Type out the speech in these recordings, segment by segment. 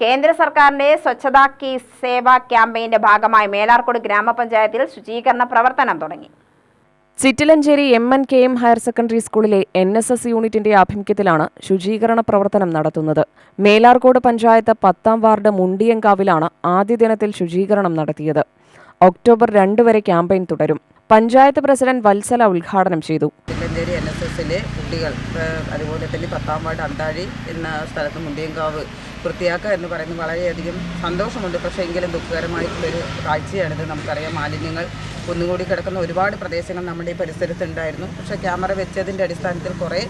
കേന്ദ്ര സർക്കാരിന്റെ സ്വച്ഛതാ കി സേവ ക്യാമ്പയിന്റെ ഭാഗമായി മേലാർക്കോട് ഗ്രാമപഞ്ചായത്തിൽ ശുചീകരണ പ്രവർത്തനം തുടങ്ങി. Chittilanchery M N K M higher secondary സ്കൂളിലെ എൻ എസ് എസ് യൂണിറ്റിന്റെ ആഭിമുഖ്യത്തിലാണ് ശുചീകരണ പ്രവർത്തനം നടത്തുന്നത്. മേലാർക്കോട് പഞ്ചായത്ത് പത്താം വാർഡ് മുണ്ടിയങ്കാവിലാണ് ആദ്യ ദിനത്തിൽ ശുചീകരണം നടത്തിയത്. ഒക്ടോബർ രണ്ട് വരെ ക്യാമ്പയിൻ തുടരും. പഞ്ചായത്ത് പ്രസിഡന്റ് വത്സല ഉദ്ഘാടനം ചെയ്തു. തില്ലഞ്ചേരി എൻ എസ് എസിലെ കുട്ടികൾ അതുപോലെ തന്നെ പത്താം വാർഡ് അന്താഴി എന്ന സ്ഥലത്ത് മുണ്ടിയങ്കാവ് വൃത്തിയാക്കുക എന്ന് പറയുന്നത് വളരെയധികം സന്തോഷമുണ്ട്. പക്ഷേ എങ്കിലും ദുഃഖകരമായിട്ടുള്ളൊരു കാഴ്ചയാണിത്. നമുക്കറിയാം മാലിന്യങ്ങൾ ഒന്നുകൂടി കിടക്കുന്ന ഒരുപാട് പ്രദേശങ്ങൾ നമ്മുടെ ഈ പരിസരത്തുണ്ടായിരുന്നു. പക്ഷേ ക്യാമറ വെച്ചതിന്റെ അടിസ്ഥാനത്തിൽ കുറേ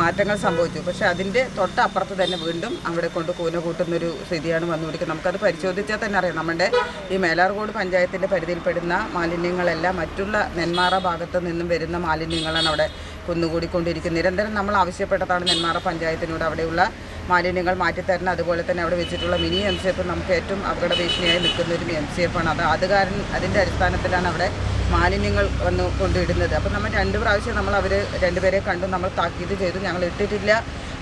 മാറ്റങ്ങൾ സംഭവിച്ചു. പക്ഷേ അതിന്റെ തൊട്ടപ്പുറത്ത് തന്നെ വീണ്ടും അവിടെ കൊണ്ട് കൂന കൂട്ടുന്നൊരു സ്ഥിതിയാണ് വന്നുകൊടുക്കുന്നത് നമുക്കത് പരിശോധിച്ചാൽ തന്നെ അറിയാം. നമ്മുടെ ഈ മേലാർകോട് പഞ്ചായത്തിന്റെ പരിധിയിൽപ്പെടുന്ന മാലിന്യങ്ങളെല്ലാം മറ്റുള്ള നെന്മാറ ഭാഗത്ത് നിന്നും വരുന്ന മാലിന്യങ്ങളാണ് അവിടെ കുന്നുകൂടിക്കൊണ്ടിരിക്കുന്നത്. നിരന്തരം നമ്മൾ ആവശ്യപ്പെട്ടതാണ് നെന്മാറ പഞ്ചായത്തിനോട് അവിടെയുള്ള മാലിന്യങ്ങൾ മാറ്റിത്തരണം. അതുപോലെ തന്നെ അവിടെ വെച്ചിട്ടുള്ള മിനി എം സി എഫ് നമുക്ക് ഏറ്റവും അപകട ഭീഷണിയായി നിൽക്കുന്ന ഒരു എം സി എഫ് ആണ്. അത് അത് കാരണം അതിന്റെ അടിസ്ഥാനത്തിലാണ് അവിടെ മാലിന്യങ്ങൾ വന്ന് കൊണ്ടിടുന്നത്. അപ്പോൾ നമ്മൾ രണ്ട് പ്രാവശ്യം നമ്മൾ അവർ രണ്ടുപേരെ കണ്ടു. നമ്മൾ താക്കീത് ചെയ്തു. ഞങ്ങൾ ഇട്ടിട്ടില്ല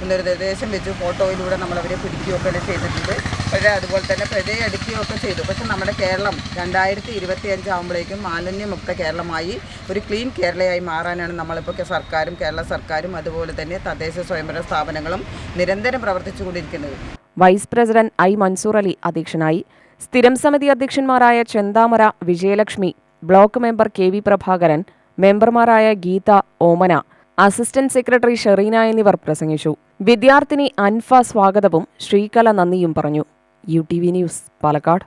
എന്നൊരു നിർദ്ദേശം വെച്ചു. ഫോട്ടോയിലൂടെ നമ്മൾ അവരെ പിടിക്കുകയൊക്കെ ചെയ്തിട്ടുണ്ട്. പക്ഷേ അതുപോലെ തന്നെ പിഴയെ അടിക്കുകയൊക്കെ ചെയ്തു. പക്ഷേ നമ്മുടെ കേരളം രണ്ടായിരത്തി ഇരുപത്തി അഞ്ച് ആകുമ്പോഴേക്കും മാലിന്യമുക്ത കേരളമായി. ഒരു ക്ലീൻ കേരളയായി മാറാനാണ് നമ്മളിപ്പോൾ സർക്കാരും കേരള സർക്കാരും അതുപോലെ തന്നെ തദ്ദേശ സ്വയംഭരണ സ്ഥാപനങ്ങളും നിരന്തരം പ്രവർത്തിച്ചു കൊണ്ടിരിക്കുന്നത് vice president I Mansoor Ali അധ്യക്ഷനായി. സ്ഥിരം സമിതി അധ്യക്ഷന്മാരായ Chenthamara Vijayalakshmi block member K V Prabhakaran മെമ്പർമാരായ ഗീത ഓമന അസിസ്റ്റന്റ് സെക്രട്ടറി ഷെറീന എന്നിവർ പ്രസംഗിച്ചു. വിദ്യാർത്ഥിനി അൻഫ സ്വാഗതവും ശ്രീകല നന്ദിയും പറഞ്ഞു. U T V news Palakkad.